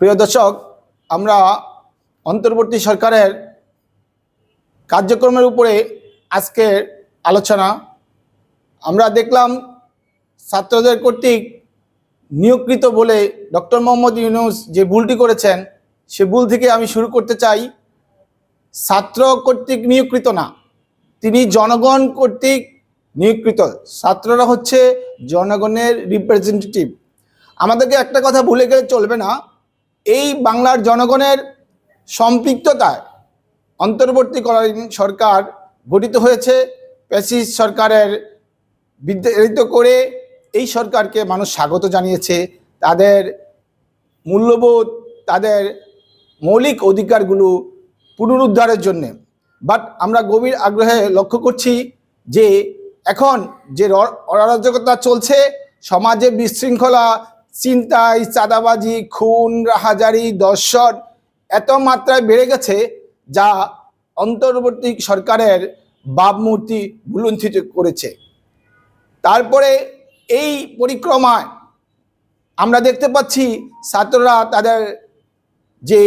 প্রিয় দর্শক, আমরা অন্তর্বর্তী সরকারের কার্যক্রমের উপরে আজকের আলোচনা। আমরা দেখলাম ছাত্রদের কর্তৃক নিয়োগকৃত বলে ডক্টর মোহাম্মদ ইউনুস যে ভুলটি করেছেন, সে ভুল থেকে আমি শুরু করতে চাই। ছাত্র কর্তৃক নিয়োগকৃত না, তিনি জনগণ কর্তৃক নিয়োগকৃত। ছাত্ররা হচ্ছে জনগণের রিপ্রেজেন্টেটিভ আমাদেরকে একটা কথা ভুলে গেলে চলবে না। এই বাংলার জনগণের সম্পৃক্ততায় অন্তর্বর্তীকালীন সরকার গঠিত হয়েছে প্যাসিস সরকারের বিদ্যারিত করে এই সরকারকে মানুষ স্বাগত জানিয়েছে। তাদের মূল্যবোধ, তাদের মৌলিক অধিকারগুলো পুনরুদ্ধারের জন্যে। বাট আমরা গভীর আগ্রহে লক্ষ্য করছি যে এখন যে অরাজকতা চলছে সমাজে বিশৃঙ্খলা চিন্তায়, চাঁদাবাজি, খুন, রাহাজারি, দর্শন এত মাত্রায় বেড়ে গেছে যা অন্তর্বর্তী সরকারের ভাবমূর্তি বুলুণ্ঠিত করেছে। তারপরে এই পরিক্রমায় আমরা দেখতে পাচ্ছি ছাত্ররা তাদের যে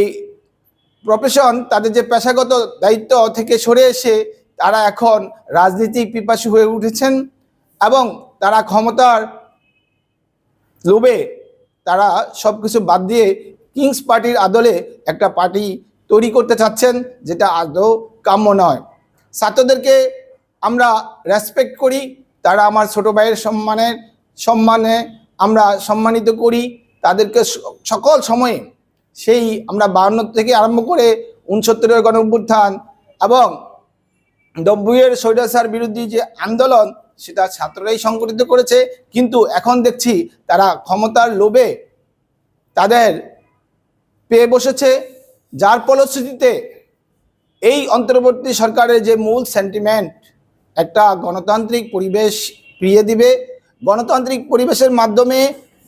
প্রফেশন তাদের যে পেশাগত দায়িত্ব থেকে সরে এসে তারা এখন রাজনীতিক পিপাসু হয়ে উঠেছেন এবং তারা ক্ষমতার লোভে তারা সব কিছু বাদ দিয়ে কিংস পার্টির আদলে একটা পার্টি তৈরি করতে চাচ্ছেন, যেটা আদৌ কাম্য নয়। ছাত্রদেরকে আমরা রেসপেক্ট করি, তারা আমার ছোট ভাইয়ের সম্মানের সম্মানে আমরা সম্মানিত করি। তাদেরকে সকল সময়ে সেই আমরা বাহান্ন থেকে আরম্ভ করে উনসত্তরের গণ অভ্যুত্থান এবং নব্বইয়ের স্বৈরাচার বিরোধী যে আন্দোলন সেটা ছাত্ররাই সংগঠিত করেছে, কিন্তু এখন দেখছি তারা ক্ষমতার লোভে তাদের পেয়ে বসেছে, যার ফলশ্রুতিতে এই অন্তর্বর্তী সরকারের যে মূল সেন্টিমেন্ট একটা গণতান্ত্রিক পরিবেশ ফিরিয়ে দিবে। গণতান্ত্রিক পরিবেশের মাধ্যমে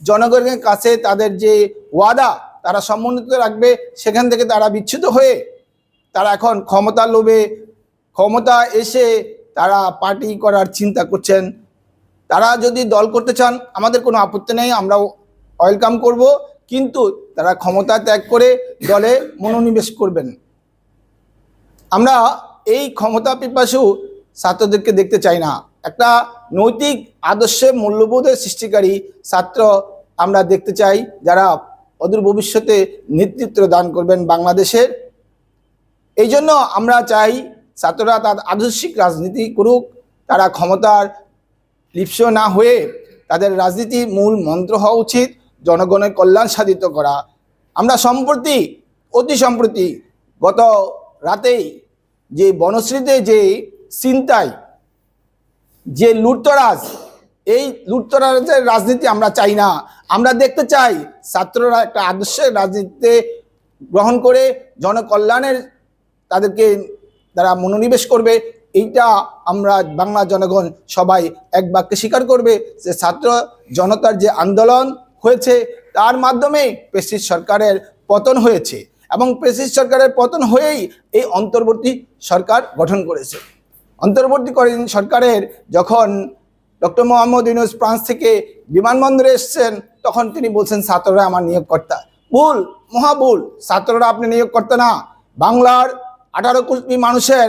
জনগণের কাছে তাদের যে ওয়াদা তারা সমন্বিত রাখবে, সেখান থেকে তারা বিচ্ছুত হয়ে তারা এখন ক্ষমতার লোভে, ক্ষমতা এসে তারা পার্টি করার চিন্তা করছেন। তারা যদি দল করতে চান, আমাদের কোনো আপত্তি নেই আমরা ওয়েলকাম করব। কিন্তু তারা ক্ষমতা ত্যাগ করে দলে মনোনিবেশ করবেন। আমরা এই ক্ষমতা পিপাসু ছাত্রদেরকে দেখতে চাই না। একটা নৈতিক আদর্শে মূল্যবোধের সৃষ্টিকারী ছাত্র আমরা দেখতে চাই, যারা অদূর ভবিষ্যতে নেতৃত্ব দান করবেন বাংলাদেশের। এই জন্য আমরা চাই ছাত্ররা তার আদর্শিক রাজনীতি করুক, তারা ক্ষমতার লিপ্স না হয়ে তাদের রাজনীতির মূল মন্ত্র হওয়া উচিত, জনগণের কল্যাণ সাধিত করা। আমরা সম্প্রতি, অতি সম্প্রতি গত রাতেই যে বনশ্রীতে যে চিন্তায় যে লুটতরাজ, এই লুটতরাজের রাজনীতি আমরা চাই না। আমরা দেখতে চাই ছাত্ররা একটা আদর্শের রাজনীতিতে গ্রহণ করে জনকল্যাণের তাদেরকে তারা মনোনিবেশ করবে, এইটা আমরা বাংলা জনগণ সবাই এক বাক্যে স্বীকার করবে যে ছাত্র জনতার যে আন্দোলন হয়েছে, তার মাধ্যমে পেশিস সরকারের পতন হয়েছে এবং পেশিস সরকারের পতন হয়েই এই অন্তর্বর্তী সরকার গঠন করেছে। অন্তর্বর্তীকালীন সরকারের যখন ডক্টর মোহাম্মদ ইউনুস ফ্রান্স থেকে বিমানবন্দরে এসছেন, তখন তিনি বলছেন, ছাত্ররা আমার নিয়োগকর্তা। ভুল, মহাভুল। ছাত্ররা আপনি নিয়োগকর্তা না। বাংলার আঠারো কোটি মানুষের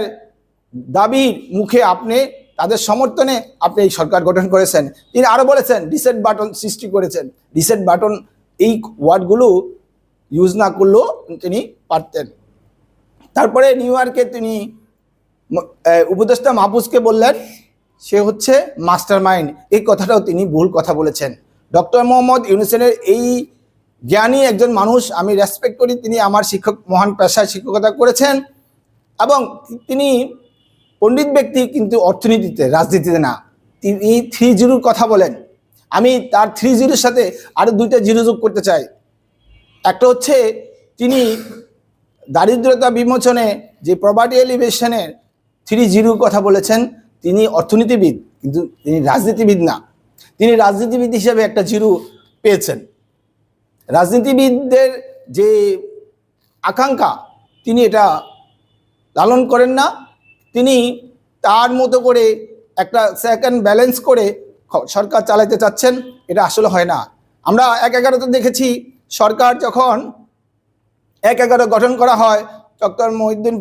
দাবির মুখে আপনি, তাদের সমর্থনে আপনি এই সরকার গঠন করেছেন। তিনি আরও বলেছেন রিসেট বাটন সৃষ্টি করেছেন। রিসেট বাটন এই ওয়ার্ডগুলো ইউজ না করলেও তিনি পারতেন। তারপরে নিউ ইয়র্কে তিনি উপদেষ্টা মাহফুজকে বললেন, সে হচ্ছে মাস্টার মাইন্ড এই কথাটাও তিনি ভুল কথা বলেছেন। ডক্টর মোহাম্মদ ইউনুসেনের এই জ্ঞানী একজন মানুষ, আমি রেসপেক্ট করি, তিনি আমার শিক্ষক, মহান পেশায় শিক্ষকতা করেছেন। এবং তিনি পণ্ডিত ব্যক্তি কিন্তু অর্থনীতিতে, রাজনীতিতে না। তিনি থ্রি জিরোর কথা বলেন। আমি তার থ্রি জিরোর সাথে আরও দুইটা জিরো যোগ করতে চাই। একটা হচ্ছে তিনি দারিদ্রতা বিমোচনে যে প্রপার্টি এলিভেশনের থ্রি জিরোর কথা বলেছেন, তিনি অর্থনীতিবিদ, কিন্তু তিনি রাজনীতিবিদ না। তিনি রাজনীতিবিদ হিসেবে একটা জিরো পেয়েছেন। রাজনীতিবিদদের যে আকাঙ্ক্ষা, তিনি এটা লালন করেন না। তিনি তার মতো করে একটা সেকেন্ড ব্যালেন্স করে সরকার চালাতে চাচ্ছেন, এটা আসলে হয় না। আমরা এক এগারোতে দেখেছি, সরকার যখন এক এগারো গঠন করা হয়, ডক্টর মহিউদ্দিন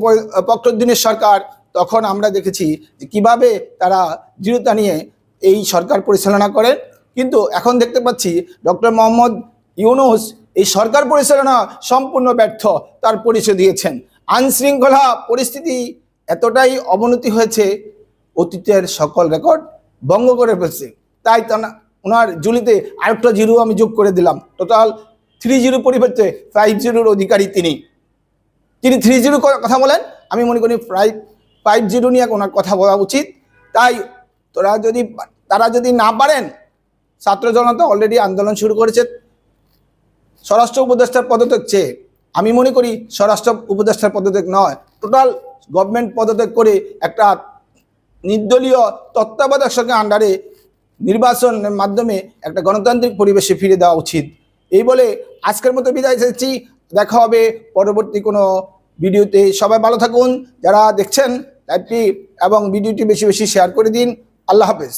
ফখরুদ্দিনের সরকার, তখন আমরা দেখেছি যে কীভাবে তারা দৃঢ়তা নিয়ে এই সরকার পরিচালনা করেন। কিন্তু এখন দেখতে পাচ্ছি, ডক্টর মোহাম্মদ ইউনুস এই সরকার পরিচালনা সম্পূর্ণ ব্যর্থ, তার পরিচয় দিয়েছেন। আইনশৃঙ্খলা পরিস্থিতি এতটাই অবনতি হয়েছে, অতীতের সকল রেকর্ড ভঙ্গ করে ফেলছে। তাই ওনার জুলিতে আরেকটা জিরো আমি যোগ করে দিলাম। টোটাল থ্রি জিরো পরিবর্তে ফাইভ জিরোর অধিকারী তিনি। তিনি থ্রি জিরো কথা বলেন, আমি মনে করি ফাইভ ফাইভ জিরো নিয়ে ওনার কথা বলা উচিত। তাই তোরা যদি, তারা যদি না পারেন, ছাত্র জনতা অলরেডি আন্দোলন শুরু করেছে। স্বরাষ্ট্র উপদেষ্টার পদত্যাগ চেয়ে আমি মনে করি স্বরাষ্ট্র উপদেষ্টার পদত্যাগ নয়। টোটাল গভর্নমেন্ট পদত্যাগ করে একটা নির্দলীয় তত্ত্বাবধায়ক সরকার আন্ডারে নির্বাচনের মাধ্যমে একটা গণতান্ত্রিক পরিবেশে ফিরে দেওয়া উচিত। এই বলে আজকের মতো বিদায় চাইছি দেখা হবে পরবর্তী কোনো ভিডিওতে। সবাই ভালো থাকুন। যারা দেখছেন লাইভটি এবং ভিডিওটি বেশি বেশি শেয়ার করে দিন। আল্লাহ হাফেজ।